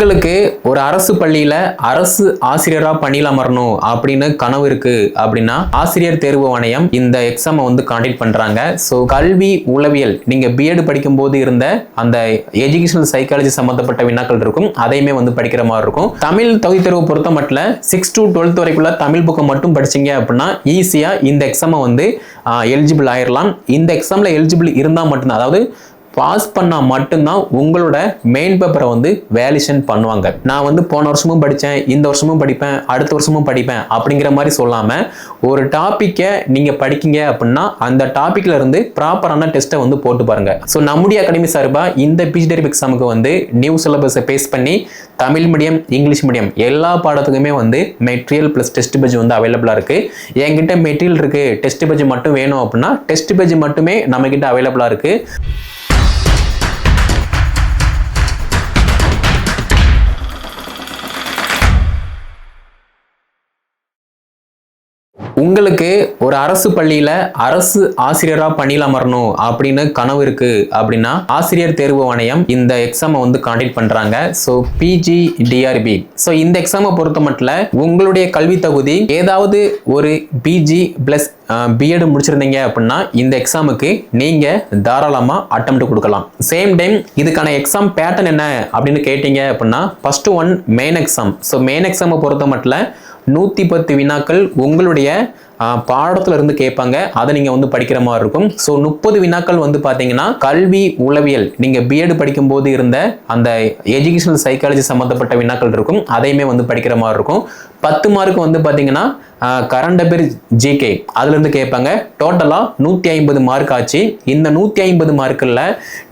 உங்களுக்கு ஒரு அரசு பள்ளியில அரசு ஆசிரியரா பணியில் அமரணும் அப்படின்னு கனவு இருக்கு அப்படின்னா ஆசிரியர் தேர்வு ஆணையம் இந்த எக்ஸாமை வந்து காண்டக்ட் பண்றாங்க. ஸோ கல்வி உளவியல் நீங்க பிஎட் படிக்கும் போது இருந்த அந்த எஜுகேஷனல் சைக்காலஜி சம்பந்தப்பட்ட வினாக்கள் இருக்கும். அதையுமே வந்து படிக்கிற மாதிரி இருக்கும். தமிழ் தகுதி தேர்வு பொறுத்த மட்டும் சிக்ஸ் டு டுவெல்த் வரைக்குள்ள தமிழ் புக்கை மட்டும் படிச்சீங்க அப்படின்னா ஈஸியா இந்த எக்ஸாமை வந்து எலிஜிபிள் ஆயிரலாம். இந்த எக்ஸாம்ல எலிஜிபிள் இருந்தா மட்டும்தான் அதாவது பாஸ் பண்ணால் மட்டும்தான் உங்களோட மெயின் பேப்பரை வந்து வேலிஷன் பண்ணுவாங்க. நான் வந்து போன வருஷமும் படித்தேன் இந்த வருஷமும் படிப்பேன் அடுத்த வருஷமும் படிப்பேன் அப்படிங்கிற மாதிரி சொல்லாமல் ஒரு டாப்பிக்கை நீங்கள் படிக்கிங்க அப்படின்னா அந்த டாப்பிக்கில் இருந்து ப்ராப்பரான டெஸ்ட்டை வந்து போட்டு பாருங்கள் ஸோ நம்முடைய அகாடமி சார்பாக இந்த பிஜிடரி எக்ஸாமுக்கு வந்து நியூ சிலபஸை பேஸ் பண்ணி தமிழ் மீடியம் இங்கிலீஷ் மீடியம் எல்லா பாடத்துக்குமே வந்து மெட்டீரியல் ப்ளஸ் டெஸ்ட் பேஜ் வந்து அவைலபிளாக இருக்குது என்கிட்ட மெட்டீரியல் இருக்குது டெஸ்ட் பேஜ் மட்டும் வேணும் அப்படின்னா டெஸ்ட் பேஜ் மட்டுமே நம்மக்கிட்ட அவைலபிளாக இருக்குது உங்களுக்கு ஒரு அரசு பள்ளியில அரசு ஆசிரியரா பணியில் அமரணும் அப்படின்னு கனவு இருக்கு அப்படின்னா ஆசிரியர் தேர்வு ஆணையம் இந்த எக்ஸாமை வந்து காண்டக்ட் பண்றாங்க. ஸோ பிஜி டிஆர்பி ஸோ இந்த எக்ஸாமை பொறுத்த மட்டும் உங்களுடைய கல்வி தகுதி ஏதாவது ஒரு பிஜி பிளஸ் பிஎட் முடிச்சிருந்தீங்க அப்படின்னா இந்த எக்ஸாமுக்கு நீங்க தாராளமா அட்டம் கொடுக்கலாம். சேம் டைம் இதுக்கான எக்ஸாம் பேட்டர்ன் என்ன அப்படின்னு கேட்டீங்க அப்படின்னா first one main exam so main எக்ஸாமை பொறுத்த மட்டும் நூற்றி பத்து வினாக்கள் உங்களுடைய பாடத்துல இருந்து கேட்பாங்க. அதை நீங்க வந்து படிக்கிற மாதிரி இருக்கும். ஸோ முப்பது வினாக்கள் வந்து பாத்தீங்கன்னா கல்வி உளவியல் நீங்க பிஎட் படிக்கும் போது இருந்த அந்த எஜுகேஷனல் சைக்காலஜி சம்பந்தப்பட்ட வினாக்கள் இருக்கும். அதையுமே வந்து படிக்கிற மாதிரி இருக்கும். பத்து மார்க் வந்து பாத்தீங்கன்னா கரண்ட் அபேர் ஜிகே அதுலேருந்து கேட்பாங்க. டோட்டலாக நூற்றி ஐம்பது மார்க் ஆச்சு. இந்த நூற்றி ஐம்பது மார்க்கில்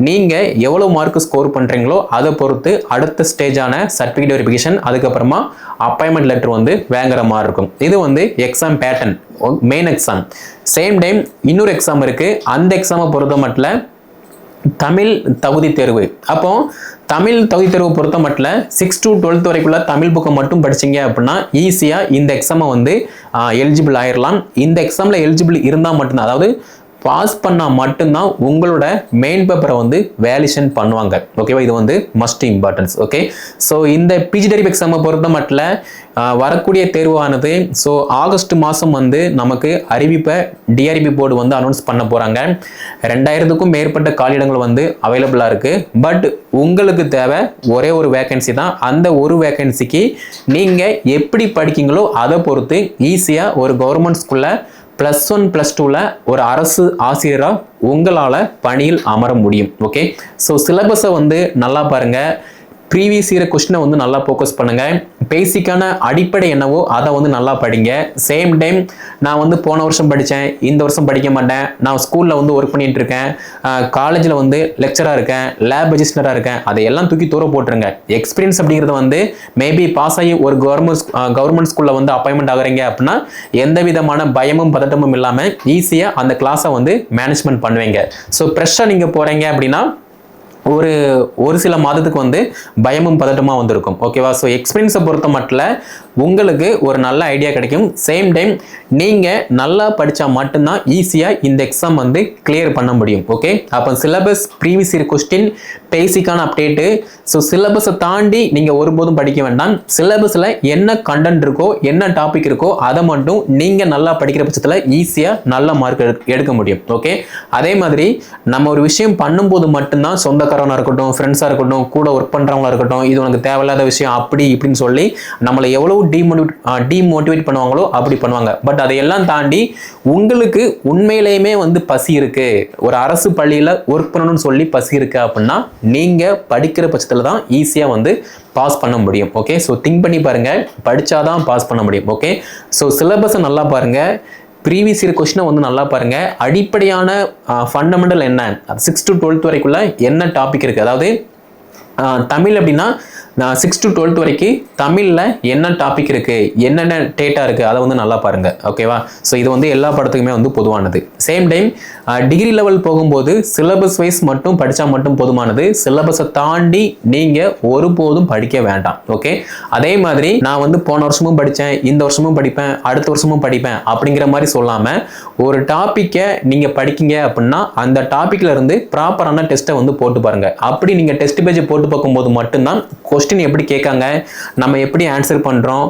நீங்கள் எவ்வளோ மார்க் ஸ்கோர் பண்ணுறீங்களோ அதை பொறுத்து அடுத்த ஸ்டேஜான சர்டிஃபிகேட் வெரிஃபிகேஷன் அதுக்கப்புறமா அப்பாயின்மெண்ட் லெட்டர் வந்து வாங்குற மாதிரி இருக்கும். இது வந்து exam pattern main exam same time இன்னொரு எக்ஸாம் இருக்குது அந்த எக்ஸாமை பொறுத்த மட்டும் தமிழ் தகுதி தேர்வு. அப்போ தமிழ் தகுதி தேர்வு பொறுத்த மட்டும் சிக்ஸ் டு டுவெல்த் வரைக்குள்ள தமிழ் புக்கை மட்டும் படிச்சீங்க அப்படின்னா ஈஸியாக இந்த எக்ஸாமை வந்து எலிஜிபிள் ஆயிடலாம் இந்த எக்ஸாமில் எலிஜிபிள் இருந்தால் மட்டும்தான். அதாவது பாஸ் பண்ணால் மட்டும்தான் உங்களோட மெயின் பேப்பரை வந்து வேலிஷன் பண்ணுவாங்க. ஓகேவா இது வந்து மஸ்ட் இம்பார்ட்டன்ஸ் ஓகே ஸோ இந்த பிஜிடரிப் எக்ஸாமை பொறுத்த மட்டும் வரக்கூடிய தேர்வானது ஸோ ஆகஸ்ட் மாதம் வந்து நமக்கு அறிவிப்பை டிஆர்பி போர்டு வந்து அனௌன்ஸ் பண்ண போகிறாங்க ரெண்டாயிரத்துக்கும் மேற்பட்ட காலியிடங்கள் வந்து அவைலபிளாக இருக்குது பட் உங்களுக்கு தேவை ஒரே ஒரு வேகன்சி தான். அந்த ஒரு வேகன்சிக்கு நீங்கள் எப்படி படிக்கீங்களோ அதை பொறுத்து ஈஸியாக ஒரு கவர்மெண்ட் ஸ்கூலில் ப்ளஸ் ஒன் ப்ளஸ் டூவில் ஒரு அரசு ஆசிரியராக உங்களால் பணியில் அமர முடியும். ஓகே ஸோ சிலபஸை வந்து நல்லா பாருங்கள் ப்ரீவியஸ் இயர் கொஸ்டினை வந்து நல்லா ஃபோக்கஸ் பண்ணுங்கள் பேசிக்கான அடிப்படை என்னவோ அதை வந்து நல்லா படிங்க. சேம் டைம் நான் வந்து போன வருஷம் படித்தேன் இந்த வருஷம் படிக்க மாட்டேன். நான் ஸ்கூலில் வந்து ஒர்க் பண்ணிகிட்டு இருக்கேன். காலேஜில் வந்து லெக்சராக இருக்கேன். லேப் ரெஜிஸ்டராக இருக்கேன். அதையெல்லாம் தூக்கி தூர போட்டுருங்க. எக்ஸ்பீரியன்ஸ் அப்படிங்கிறது வந்து மேபி பாஸ் ஆகி ஒரு கவர்மெண்ட் கவர்மெண்ட் ஸ்கூலில் வந்து அப்பாயின்மெண்ட் ஆகுறீங்க அப்படின்னா எந்த விதமான பயமும் பதட்டமும் இல்லாமல் ஈஸியாக அந்த கிளாஸை வந்து மேனேஜ்மெண்ட் பண்ணுவீங்க. ஸோ ஃப்ரெஷ்ஷாக நீங்கள் போகிறீங்க அப்படின்னா ஒரு ஒரு சில மாதத்துக்கு வந்து பயமும் பதட்டமாக வந்திருக்கும். ஓகேவா ஸோ எக்ஸ்பீரியன்ஸை பொறுத்த மட்டும் உங்களுக்கு ஒரு நல்ல ஐடியா கிடைக்கும். சேம் டைம் நீங்கள் நல்லா படித்தா மட்டும்தான் ஈஸியாக இந்த எக்ஸாம் வந்து கிளியர் பண்ண முடியும். ஓகே அப்போ சிலபஸ் ப்ரீவியஸ் இயர் கொஸ்டின் பேசிக்கான அப்டேட்டு ஸோ சிலபஸை தாண்டி நீங்கள் ஒருபோதும் படிக்க வேண்டாம். சிலபஸில் என்ன கண்டென்ட் இருக்கோ என்ன டாபிக் இருக்கோ அதை மட்டும் நீங்கள் நல்லா படிக்கிற பட்சத்தில் ஈஸியாக நல்ல மார்க் எடுக்க முடியும். ஓகே அதே மாதிரி நம்ம ஒரு விஷயம் பண்ணும்போது மட்டும்தான் சொந்த சொந்தக்காரனாக இருக்கட்டும் ஃப்ரெண்ட்ஸாக இருக்கட்டும் கூட ஒர்க் பண்ணுறவங்களா இருக்கட்டும் இது உனக்கு தேவையில்லாத விஷயம் அப்படி இப்படின்னு சொல்லி நம்மளை எவ்வளோ டிமோட்டிவேட் டிமோட்டிவேட் பண்ணுவாங்களோ அப்படி பண்ணுவாங்க. பட் அதையெல்லாம் தாண்டி உங்களுக்கு உண்மையிலேயுமே வந்து பசி இருக்குது ஒரு அரசு பள்ளியில் ஒர்க் பண்ணணும்னு சொல்லி பசி இருக்குது அப்படின்னா நீங்கள் படிக்கிற பட்சத்தில் தான் ஈஸியாக வந்து பாஸ் பண்ண முடியும். ஓகே ஸோ திங்க் பண்ணி பாருங்கள் படித்தா தான் பாஸ் பண்ண முடியும். ஓகே ஸோ சிலபஸை நல்லா பாருங்கள் ப்ரீவியஸ் இயர் கொஸ்டினை வந்து நல்லா பாருங்கள் அடிப்படையான ஃபண்டமெண்டல் என்ன? சிக்ஸ் டு டுவெல்த் வரைக்குள்ள என்ன டாபிக் இருக்குது அதாவது தமிழ் அப்படின்னா நான் சிக்ஸ் டு டுவெல்த் வரைக்கும் தமிழில் என்ன டாபிக் இருக்குது என்னென்ன டேட்டா இருக்குது அதை வந்து நல்லா பாருங்கள் ஓகேவா ஸோ இது வந்து எல்லா படத்துக்குமே வந்து பொதுவானது. சேம் டைம் டிகிரி லெவல் போகும்போது சிலபஸ் வைஸ் மட்டும் படித்தா மட்டும் போதுமானது. சிலபஸை தாண்டி நீங்கள் ஒருபோதும் படிக்க வேண்டாம். ஓகே அதே மாதிரி நான் வந்து போன வருஷமும் படித்தேன் இந்த வருஷமும் படிப்பேன் அடுத்த வருஷமும் படிப்பேன் அப்படிங்கிற மாதிரி சொல்லாமல் ஒரு டாப்பிக்கை நீங்கள் படிக்கீங்க அப்படின்னா அந்த டாப்பிக்கில் இருந்து ப்ராப்பரான டெஸ்ட்டை வந்து போட்டு பாருங்கள் அப்படி நீங்கள் டெஸ்ட் பேஜ் போட்டு பார்க்கும்போது மட்டும்தான் கொஸ்டின் கொஸ்டின் எப்படி கேட்காங்க? நம்ம எப்படி ஆன்சர் பண்ணுறோம்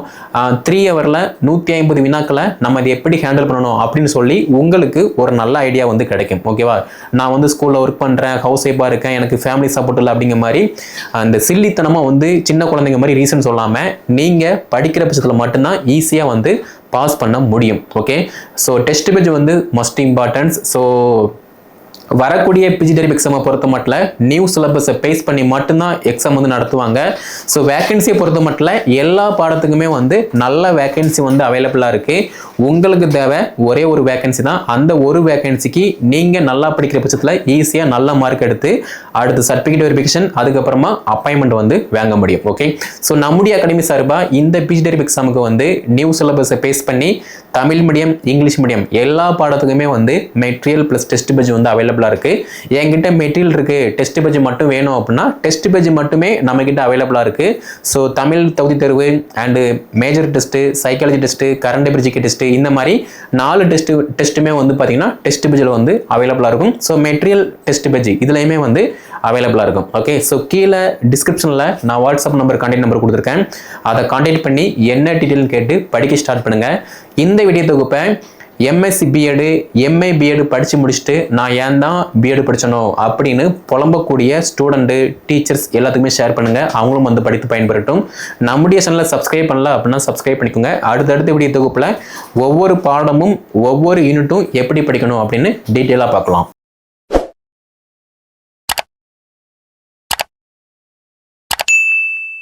த்ரீ ஹவரில் நூற்றி ஐம்பது வினாக்களை நம்ம அதை எப்படி ஹேண்டில் பண்ணணும் அப்படின்னு சொல்லி உங்களுக்கு ஒரு நல்ல ஐடியா வந்து கிடைக்கும். ஓகேவா நான் வந்து ஸ்கூலில் ஒர்க் பண்ணுறேன் ஹவுஸ் ஒய்ஃபாக இருக்கேன் எனக்கு ஃபேமிலி சப்போர்ட் இல்லை அப்படிங்கிற மாதிரி அந்த சில்லித்தனமாக வந்து சின்ன குழந்தைங்க மாதிரி ரீசன் சொல்லாமல் நீங்கள் படிக்கிற பட்சத்தில் மட்டும்தான் ஈஸியாக வந்து பாஸ் பண்ண முடியும். ஓகே ஸோ டெஸ்ட் பேஜ் வந்து மஸ்ட் இம்பார்ட்டன்ஸ் ஸோ வரக்கூடிய பிஜிடெரிப் எக்ஸாமை பொறுத்த மட்டும் நியூ சிலபஸை பேஸ் பண்ணி மட்டும்தான் எக்ஸாம் வந்து நடத்துவாங்க. ஸோ வேகன்சியை பொறுத்த மட்டும் எல்லா பாடத்துக்குமே வந்து நல்ல வேகன்சி வந்து அவைலபிளாக இருக்குது உங்களுக்கு தேவை ஒரே ஒரு வேகன்சி தான். அந்த ஒரு வேகன்சிக்கு நீங்கள் நல்லா படிக்கிற பட்சத்தில் ஈஸியாக நல்ல மார்க் எடுத்து அடுத்து சர்டிஃபிகேட் வெரிஃபிகேஷன் அதுக்கப்புறமா அப்பாயின்மெண்ட் வந்து வாங்க முடியும். ஓகே ஸோ நம்முடைய அகாடமி சார்பாக இந்த பிஜிடரி எக்ஸாமுக்கு வந்து நியூ சிலபஸை பேஸ் பண்ணி தமிழ் மீடியம் இங்கிலீஷ் மீடியம் எல்லா பாடத்துக்குமே வந்து மெட்டீரியல் ப்ளஸ் டெஸ்ட் பேஜ் வந்து அவைலபிள் அவைலபிளாக இருக்குது என்கிட்ட மெட்டீரியல் இருக்குது டெஸ்ட் பேஜ் மட்டும் வேணும் அப்படின்னா டெஸ்ட் பேஜ் மட்டுமே நம்மக்கிட்ட அவைலபிளாக இருக்குது ஸோ தமிழ் தகுதி தேர்வு and major test psychology test current GK test இந்த மாதிரி நாலு டெஸ்ட் டெஸ்ட்டுமே வந்து பார்த்திங்கன்னா டெஸ்ட் பேஜில் வந்து அவைலபிளாக இருக்கும். ஸோ மெட்டீரியல் டெஸ்ட் பேஜ் இதுலையுமே வந்து அவைலபிளாக இருக்கும். ஓகே ஸோ கீழே டிஸ்கிரிப்ஷனில் நான் வாட்ஸ்அப் நம்பர் கான்டாக்ட் நம்பர் கொடுத்துருக்கேன். அதை கான்டாக்ட் பண்ணி என்ன டீட்டெயில்னு கேட்டு படிக்க ஸ்டார்ட் பண்ணுங்கள் இந்த வீடியோ தொகுப்பை எம்எஸ்சி பிஎடு எம்ஏ பிஎடு படித்து முடிச்சுட்டு நான் ஏன் தான் பிஎடு படித்தனோ அப்படின்னு புலம்பக்கூடிய ஸ்டூடெண்ட்டு டீச்சர்ஸ் எல்லாத்துக்குமே ஷேர் பண்ணுங்கள் அவங்களும் வந்து படித்து பயன்பெறட்டும். நம்முடைய சேனலை சப்ஸ்கிரைப் பண்ணல அப்படின்னா சப்ஸ்கிரைப் பண்ணிக்கோங்க. அடுத்தடுத்த வீடியோ தொகுப்பில் ஒவ்வொரு பாடமும் ஒவ்வொரு யூனிட்டும் எப்படி படிக்கணும் அப்படின்னு டீட்டெயிலாக பார்க்கலாம்.